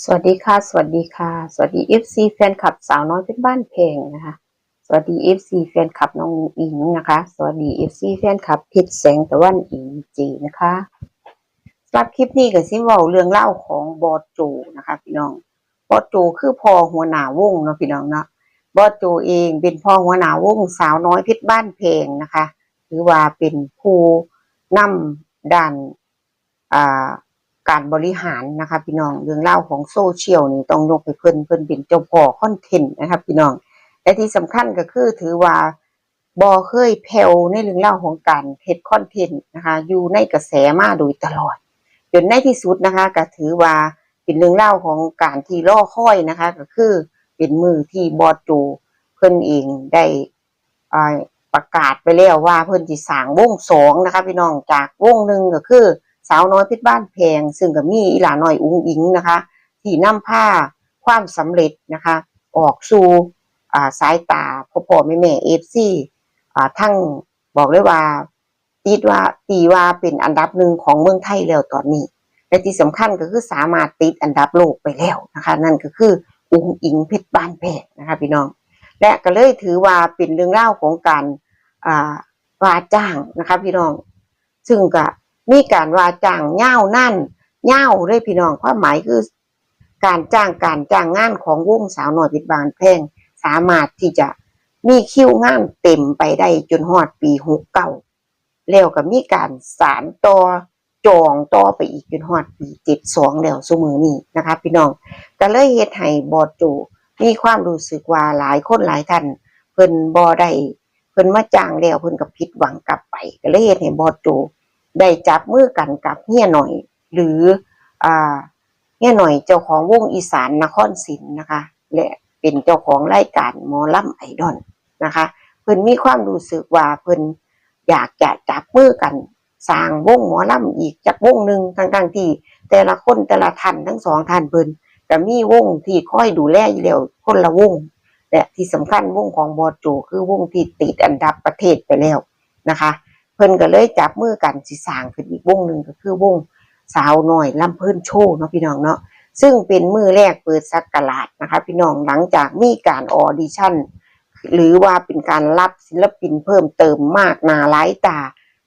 สวัสดีค่ะ สวัสดีค่ะ สวัสดี FC แฟนคลับสาวน้อยเพชรบ้านเพลงนะคะ สวัสดี FC แฟนคลับน้องอิงนะคะ สวัสดี FC แฟนคลับพชรแสงตะวันอิงจีนะคะสำหรับคลิปนี้ก็สิเว้าเรื่องเล่าของบอสโจนะคะพี่น้อง บอสโจคือพ่อหัวหน้าวงเนาะพี่น้องเนาะ บอสโจเองเป็นพ่อหัวหน้าวงสาวน้อยเพชรบ้านเพลงนะคะ หรือว่าเป็นผู้นำด้านอ่า การบริหารนะคะพี่น้องเรื่องเล่าของโซเชียลนี่ต้องยกให้เพิ่นเพิ่นเป็นเจ้าพ่อคอนเทนต์นะคะพี่น้องและที่สำคัญก็คือถือว่าบอเคยแผ่วในเรื่องเล่าของการเฮ็ดคอนเทนต์นะคะอยู่ในกระแสมาโดยตลอดจนในที่สุดนะคะก็ถือว่าเป็นเรื่องเล่าของการที่รอค่อยนะคะ ก็คือเป็นมือที่บอสโจเพิ่นเองได้อ่าประกาศไปแล้วว่าเพิ่นสิสร้างวงสองนะคะพี่น้องจากวงหนึ่งก็คือาวน้อยเพชรบ้านแพง ซึ่งก็มีอีหลาน้อยอุ้งอิงนะคะ ที่นำผ้าความสำเร็จนะคะ ออกสู่อ่าสายตาพ่อพ่อแม่แม่เอฟซีอ่าทั้งบอกเลยว่าตีว่าตีว่าเป็นอันดับหนึ่งของเมืองไทยแล้วตอนนี้และที่สำคัญก็คือสามารถติดอันดับโลกไปแล้วนะคะ นั่นก็คืออุ้งอิงเพชรบ้านแพงนะคะพี่น้อง และก็เลยถือว่าเป็นเรื่องเล่าของการอ่าว่าจ้างนะคะพี่น้อง ซึ่งก็ มีการว่าจ้างเง่านั่นเง่าเลยพี่น้องความหมายคือ การจ้างการจ้างงานของวงสาวหน่อยพิดบานแพงสามารถที่จะมีคิวงานเต็มไปได้จนฮอดปีหกเก้าแล้วก็มีการสารต่อจองต่อไปอีกจนฮอดปีเจ็ดสองแล้วสมือนี้นะคะ พี่น้องก็เลยเฮ็ดให้บอดโจมีความรู้สึกว่าหลายคนหลายท่านเพิ่นบ่ได้เพิ่นมาจ้างแล้วเพิ่นก็ผิดหวังกลับไป ก็เลยเฮ็ดให้บอดโจ ได้จับมือกันกับเฮียหน่อย หรืออ่าเฮียหน่อยเจ้าของวงอีสานนครศิลป์นะคะ และเป็นเจ้าของรายการหมอลำไอดอลนะคะ เพิ่นมีความรู้สึกว่าเพิ่นอยากจะจับมือกันสร้างวงหมอลำอีกจักวงหนึ่งทั้งๆที่ แต่ละคนแต่ละท่านทั้งสองท่านเพิ่นก็มีวงที่คอยดูแลอยู่แล้วคนละวงและที่สำคัญวงของบอโจคือวงที่ติดอันดับประเทศไปแล้วนะคะ พิ่นก็เลยจับมือกันสิสร้างขึ้นอีกวงหนึ่งก็คือวงสาวหน้อยลำเพิ่นโชว์เนาะพี่น้องเนาะซึ่งเป็นมือแรกเปิดสักกลาดนะคะ พี่น้องหลังจากมีการออดิชั่น หรือว่าเป็นการรับศิลปินเพิ่มเติมมากนาหลายตา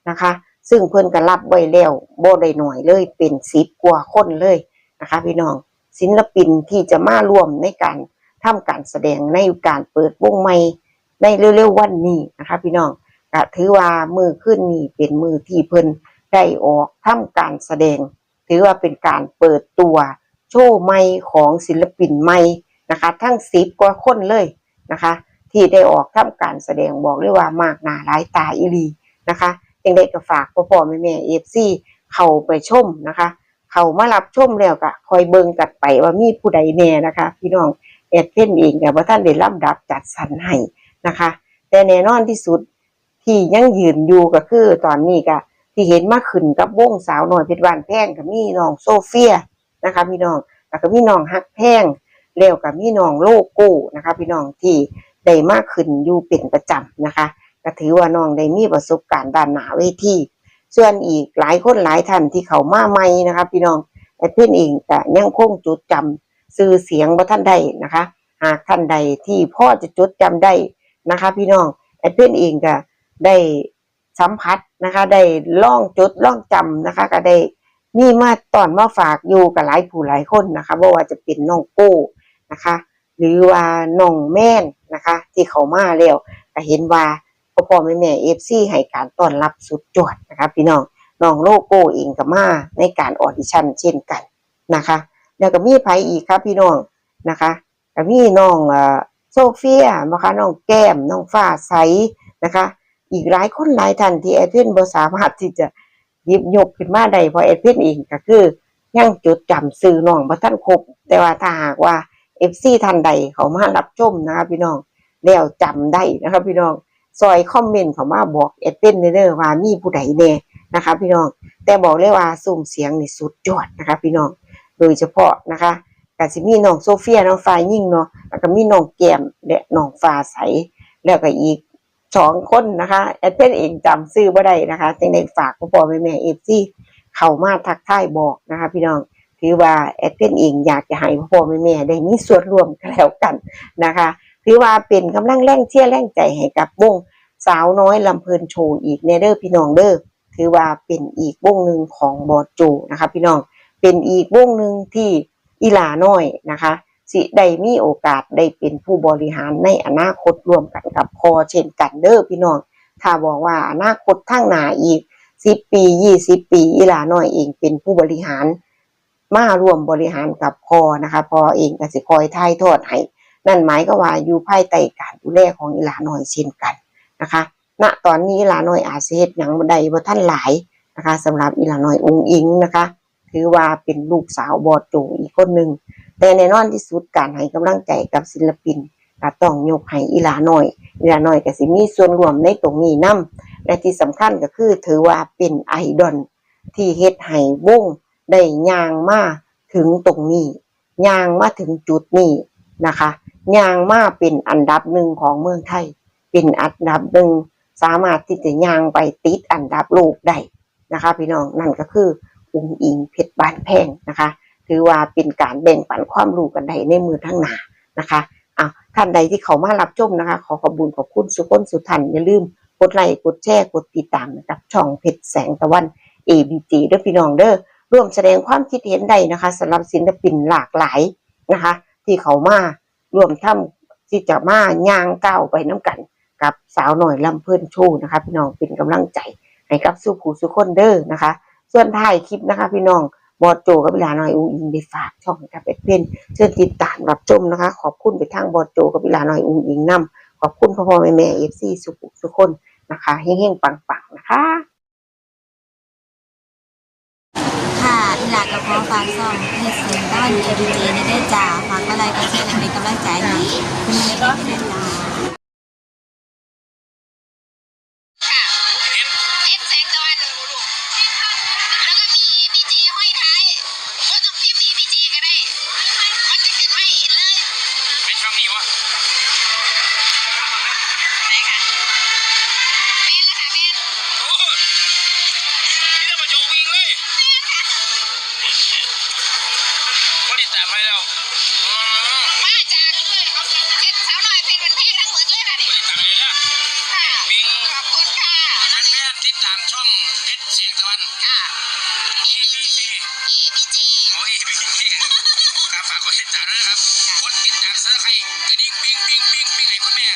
นะคะ ซึ่งเพิ่นก็รับไว้แล้วบ่ได้หน่อยเลยเป็นสิบกว่าคนเลยนะคะ พี่น้องศิลปินที่จะมาร่วมในการทำการแสดงในการเปิดวงใหม่ในเร็วๆวันนี้นะคะ พี่น้อง ก็ถือว่ามือขึ้นนี่เป็นมือที่เพิ่นได้ออกทำการแสดง ถือว่าเป็นการเปิดตัวโชว์ใหม่ของศิลปินใหม่นะคะ ทั้งสิบกว่าคนเลยนะคะ ที่ได้ออกทำการแสดงบอกเลยว่ามากหนาหลายตาอีลีนะคะยังได้ก็ฝากพ่อพ่อแม่แม่เอฟซีเข้าไปชมนะคะ เข้ามารับชมแล้วก็คอยเบิ่งกันไปว่ามีผู้ใดแน่นะคะ พี่น้องแอดเพ่นเองกับว่าท่านได้ลำดับจัดสรรให้นะคะ แต่แน่นอนที่สุด ที่ยังยืนอยู่ก็คือตอนนี้ก็ที่เห็นมาขึ้นกับวงสาวหน่อยเพชรบานแพงกับมีน้องโซเฟียนะคะพี่น้องแล้วก็มีน้องฮักแพงแล้วกับมีน้องโลโก้นะคะ พี่น้องที่ได้มากขึ้นอยู่เป็นประจำนะคะก็ถือว่าน้องได้มีประสบการณ์ด้านหนาเวทีส่วนอีกหลายคนหลายท่านที่เขามาใหม่นะคะพี่น้องไอ้เพื่อนเองแต่ยังคงจดจำสื่อเสียงว่าท่านใดนะคะ หากท่านใดที่พ่อจะจดจำได้นะคะ พี่น้องไอ้เพื่อนเองก็ ได้สัมผัสนะคะ ได้ล่องจดล่องจำนะคะ ก็ได้มีมาตอนมาฝากอยู่กับหลายผู้หลายคนนะคะบ่ว่าจะเป็นน้องโก้นะคะ หรือว่าน้องแม่นนะคะ ที่เขามาแล้วก็เห็นว่าพ่อพ่อแม่แม่เอฟซีให้การต้อนรับสุดยอดนะคะพี่น้องน้องโลโก้เองก็มาในการออดิชั่นเช่นกันนะคะ แล้วก็มีไผอีกครับพี่น้องนะคะก็มีน้องโซเฟียนะคะน้องแก้มน้องฟ้าใสนะคะ อีกหลายคนหลายท่านที่แอดเพนบ่สามารถที่จะหยิบยกขึ้นมาได้เพราะแอดเพนเองก็คือ ยังจดจำซื้อน้องบ่ทันครบ แต่ว่าถ้าหากว่า FC ท่านใดเขามารับชมนะคะพี่น้องแล้วจำได้นะคะพี่น้องซอยคอมเมนต์เขามาบอกแอดเพนเด้อว่ามีผู้ใดแน่นะคะ พี่น้องแต่บอกเลยว่าสุ่มเสียงนี่สุดยอดนะคะ พี่น้องโดยเฉพาะนะคะก็สิมีน้องโซเฟียน้องฟ้ายิ่งเนาะแล้วก็มีน้องแก้มและน้องฟ้าใสแล้วก็อีก สองคนนะคะแอดเพนเองจำซื้อบ่ได้นะคะจึงได้ฝากพ่อพ่อแม่แม่เอฟซีเข้ามาทักทายบอกนะคะ พี่น้องถือว่าแอดเป็นเองอยากจะให้พ่อแม่แม่ได้มีส่วนร่วมกันแล้วกันนะคะถือว่าเป็นกำลังแรงเชียร์แรงใจให้กับวงสาวน้อยลำเพลินโชว์อีกเนเด้อพี่น้องเด้อถือว่าเป็นอีกวงหนึ่งของบอสโจนะคะ พี่น้องเป็นอีกวงหนึ่งที่อีลาน้อยนะคะ สิได้มีโอกาสได้เป็นผู้บริหารในอนาคตรวมกันกับพอเช่นกันเด้อพี่น้อง ถ้าบอกว่าอนาคตข้งหนาอีก10ปี20ปีอีหลาน้อยเองเป็นผู้บริหาร มาร่วมบริหารกับพอนะคะพอเองก็สิคอยถ่ายทอดให้นั่นหมายก็ว่าอยู่ภายใต้การดูแลของอีหลาน้อยเช่นกันนะคะ ณตอนนี้อีหลาน้อยอาเฮ็ดหยังบ่ได้บ่ทันหลายนะคะสำหรับอีหลาน้อยองค์อิงนะคะ ถือว่าเป็นลูกสาวบอดโจอีกคนหนึ่ง แต่แน่นอนที่สุดการให้กำลังใจกับศิลปินก็ต้องยกให้อีหลาน้อยอีหลาน้อยก็สิมีส่วนรวมในตรงนี้นํและที่สำคัญก็คือถือว่าเป็นไอดอลที่เฮ็ดให้วงได้ย่างมาถึงตรงนี้ย่างมาถึงจุดนี้นะคะย่างมาเป็นอันดับหนึ่งของเมืองไทย เป็นอันดับหนึ่งสามารถที่จะย่างไปติดอันดับโลกได้นะคะ พี่น้องนั่นก็คืออุ้งอิงเพชรบ้านแพงนะคะ ถือว่าเป็นการแบ่งปันความรู้กันได้ในมือทั้งหนานะคะอะท่านใดที่เขามารับชมนะคะ ขอขอบุญขอบคุณสุขนสุทันอย่าลืมกดไลค์กดแชร์กดติดตามนะครับช่องเพชรแสงตะวัน ABG เด้อพี่น้องเด้อร่วมแสดงความคิดเห็นใดนะคะสำหรับศิลปินหลากหลายนะคะ ที่เขามาร่วมทำที่จะมาย่างก้าวไปน้ำกัน กับสาวหน่อยลำเพิ่อนชว์นะคะ พี่น้องเป็นกำลังใจให้กับสุผูสุคนเด้อนะคะ ส่วนท้ายคลิปนะคะ พี่น้อง บอดโจกับเวลาหน่อยอุ้งอิงได้ฝากช่องกับเป็ดเป็นเชิญติดตามรับชมนะคะ ขอบคุณไปทางบอดโจกับเวลาหน่อยอุ้งอิงนํขอบคุณพ่อพ่อแม่แม่เอฟซีสุขุทุกคนนะคะเฮงๆปังๆนะคะค่ะอีหลากับพ่อฝากซ่องให้เสียงด้านเอดีเจได้จ่าฝากอะไรก็เช่นเป็นกำลังใจให้คุณแม่ก็ได้จ่า นค่ะ ABC EPG โอ้ย ABG ครับฝากกดติดตามด้วยนะครับกดติดตามเสื้อใครกระดิ่งปิ้งปิ้งปิ้งปิ้งไห้คุณแม่